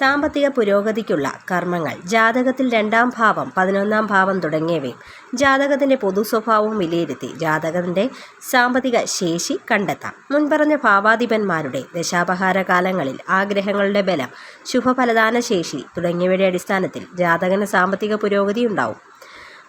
സാമ്പത്തിക പുരോഗതിക്കുള്ള കർമ്മങ്ങൾ. ജാതകത്തിൽ രണ്ടാം ഭാവം പതിനൊന്നാം ഭാവം തുടങ്ങിയവയും ജാതകത്തിന്റെ പൊതു സ്വഭാവവും വിലയിരുത്തി ജാതകത്തിന്റെ സാമ്പത്തിക ശേഷി കണ്ടെത്താം. മുൻപറഞ്ഞ ഭാവാധിപന്മാരുടെ ദശാപഹാര കാലങ്ങളിൽ ആഗ്രഹങ്ങളുടെ ബലം ശുഭഫലദാന ശേഷി തുടങ്ങിയവയുടെ അടിസ്ഥാനത്തിൽ ജാതകന് സാമ്പത്തിക പുരോഗതി ഉണ്ടാവും.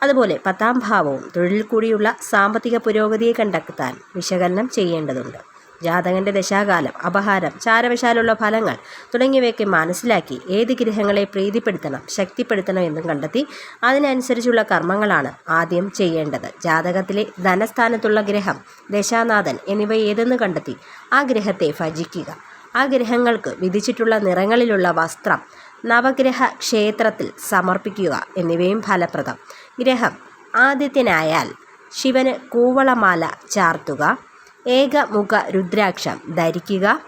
അതുപോലെ പത്താം ഭാവവും തൊഴിൽ കൂടിയുള്ള സാമ്പത്തിക പുരോഗതിയെ കണ്ടെത്താൻ വിശകലനം ചെയ്യേണ്ടതുണ്ട്. ജാതകന്റെ ദശാകാലം അപഹാരം ചാരവശാലുള്ള ഫലങ്ങൾ തുടങ്ങിയവയൊക്കെ മനസ്സിലാക്കി ഏത് ഗ്രഹങ്ങളെ പ്രീതിപ്പെടുത്തണം ശക്തിപ്പെടുത്തണം എന്നും കണ്ടെത്തി അതിനനുസരിച്ചുള്ള കർമ്മങ്ങളാണ് ആദ്യം ചെയ്യേണ്ടത്. ജാതകത്തിലെ ധനസ്ഥാനത്തുള്ള ഗ്രഹം ദശാനാഥൻ എന്നിവ ഏതെന്ന് കണ്ടെത്തി ആ ഗ്രഹത്തെ ഭജിക്കുക. ആ ഗ്രഹങ്ങൾക്ക് വിധിച്ചിട്ടുള്ള നിറങ്ങളിലുള്ള വസ്ത്രം നവഗ്രഹ ക്ഷേത്രത്തിൽ സമർപ്പിക്കുക എന്നിവയും ഫലപ്രദം. ഗ്രഹം ആദിത്യനായാൽ ശിവന് കൂവളമാല ചാർത്തുക ഏകമുഖ രുദ്രാക്ഷം ധരിക്കുക.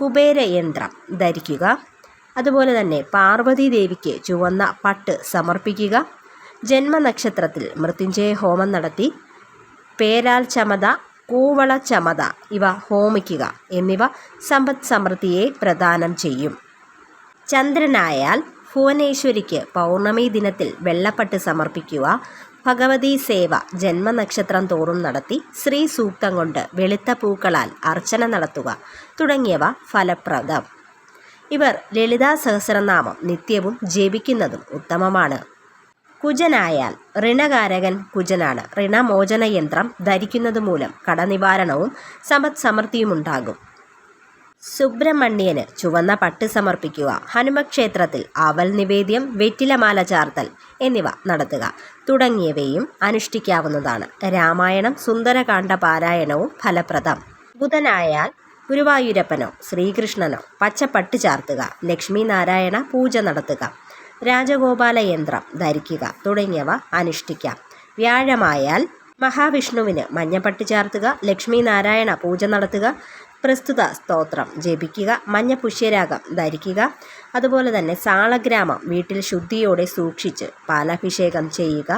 കുബേരയന്ത്രം ധരിക്കുക. അതുപോലെ തന്നെ പാർവതി ദേവിക്ക് ചുവന്ന പട്ട് സമർപ്പിക്കുക. ജന്മനക്ഷത്രത്തിൽ മൃത്യുഞ്ജയ ഹോമം നടത്തി. പേരാൽ ചമത കൂവള ചമത ഇവ ഹോമിക്കുക എന്നിവ സമ്പദ് സമൃദ്ധിയെ പ്രദാനം ചെയ്യും. ചന്ദ്രനായാൽ ഭുവനേശ്വരിക്ക് പൗർണമി ദിനത്തിൽ വെള്ളപ്പട്ട് സമർപ്പിക്കുക. ഭഗവതി സേവ ജന്മനക്ഷത്രം തോറും നടത്തി ശ്രീ സൂക്തം കൊണ്ട് വെളുത്ത പൂക്കളാൽ അർച്ചന നടത്തുക തുടങ്ങിയവ ഫലപ്രദം. ഇവർ ലളിതാ സഹസ്രനാമം നിത്യവും ജപിക്കുന്നതും ഉത്തമമാണ്. കുജനായാൽ ഋണകാരകൻ കുജനാണ്. ഋണമോചന യന്ത്രം ധരിക്കുന്നത് മൂലം കടനിവാരണവും സമ്പദ് സമൃദ്ധിയുമുണ്ടാകും സുബ്രഹ്മണ്യന് ചുവന്ന പട്ട് സമർപ്പിക്കുക. ഹനുമക്ഷേത്രത്തിൽ ആവൽ നിവേദ്യം വെറ്റിലമാല ചാർത്തൽ എന്നിവ നടത്തുക. തുടങ്ങിയവയും അനുഷ്ഠിക്കാവുന്നതാണ്. രാമായണം സുന്ദരകാന്ഡ പാരായണവും ഫലപ്രദം. ബുധനായാൽ ഗുരുവായൂരപ്പനോ ശ്രീകൃഷ്ണനോ പച്ചപ്പട്ട് ചാർത്തുക. ലക്ഷ്മി നാരായണ പൂജ നടത്തുക. രാജഗോപാല യന്ത്രം ധരിക്കുക. തുടങ്ങിയവ അനുഷ്ഠിക്കാം. വ്യാഴമായാൽ മഹാവിഷ്ണുവിന് മഞ്ഞപ്പട്ട് ചാർത്തുക ലക്ഷ്മി നാരായണ പൂജ നടത്തുക പ്രസ്തുത സ്തോത്രം ജപിക്കുക മഞ്ഞ പുഷ്യരാഗം ധരിക്കുക. അതുപോലെ തന്നെ സാളഗ്രാമം വീട്ടിൽ ശുദ്ധിയോടെ സൂക്ഷിച്ച് പാലാഭിഷേകം ചെയ്യുക.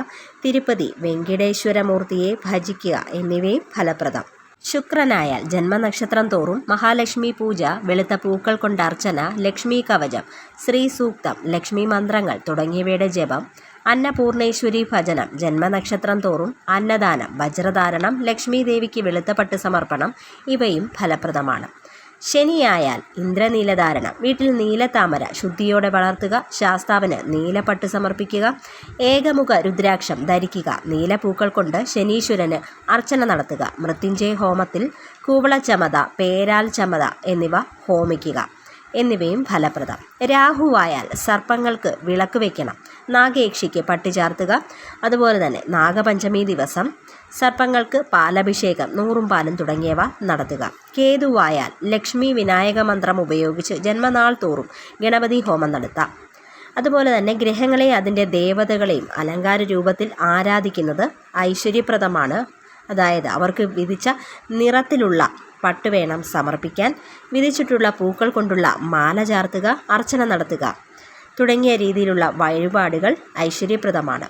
തിരുപ്പതി വെങ്കിടേശ്വരമൂർത്തിയെ ഭജിക്കുക എന്നിവയും ഫലപ്രദം. ശുക്രനായാൽ ജന്മനക്ഷത്രം തോറും മഹാലക്ഷ്മി പൂജ വെളുത്ത പൂക്കൾ കൊണ്ട് അർച്ചന ലക്ഷ്മി കവചം ശ്രീ സൂക്തം ലക്ഷ്മി മന്ത്രങ്ങൾ തുടങ്ങിയവയുടെ ജപം അന്നപൂർണേശ്വരി ഭജനം ജന്മനക്ഷത്രം തോറും അന്നദാനം വജ്രധാരണം ലക്ഷ്മീദേവിക്ക് വെളുത്തപ്പട്ട് സമർപ്പണം ഇവയും ഫലപ്രദമാണ്. ശനിയായാൽ ഇന്ദ്രനീലധാരണം വീട്ടിൽ നീലത്താമര ശുദ്ധിയോടെ വളർത്തുക ശാസ്താവിന് നീലപ്പട്ട് സമർപ്പിക്കുക ഏകമുഖ രുദ്രാക്ഷം ധരിക്കുക നീലപ്പൂക്കൾ കൊണ്ട് ശനീശ്വരന് അർച്ചന നടത്തുക മൃത്യുഞ്ജയ ഹോമത്തിൽ കൂവളച്ചമത പേരാൽ ചമത എന്നിവ ഹോമിക്കുക. എന്നിവയും ഫലപ്രദം. രാഹുവായാൽ സർപ്പങ്ങൾക്ക് വിളക്ക് വയ്ക്കണം നാഗേക്ഷിക്ക് പട്ടി ചാർത്തുക. അതുപോലെ തന്നെ നാഗപഞ്ചമി ദിവസം സർപ്പങ്ങൾക്ക് പാലഭിഷേകം നൂറും പാലും തുടങ്ങിയവ നടത്തുക. കേതുവായാൽ ലക്ഷ്മി വിനായക മന്ത്രം ഉപയോഗിച്ച് ജന്മനാൾ തോറും ഗണപതി ഹോമം നടത്താം. അതുപോലെ തന്നെ ഗ്രഹങ്ങളെ അതിന്റെ ദേവതകളെയും അലങ്കാര രൂപത്തിൽ ആരാധിക്കുന്നത് ഐശ്വര്യപ്രദമാണ്. അതായത് അവർക്ക് വിധിച്ച നിറത്തിലുള്ള പട്ട് വേണം സമർപ്പിക്കാൻ വിധിച്ചിട്ടുള്ള പൂക്കൾ കൊണ്ടുള്ള മാല ചാർത്തുക അർച്ചന നടത്തുക. തുടങ്ങിയ രീതിയിലുള്ള വഴിപാടുകൾ ഐശ്വര്യപ്രദമാണ്.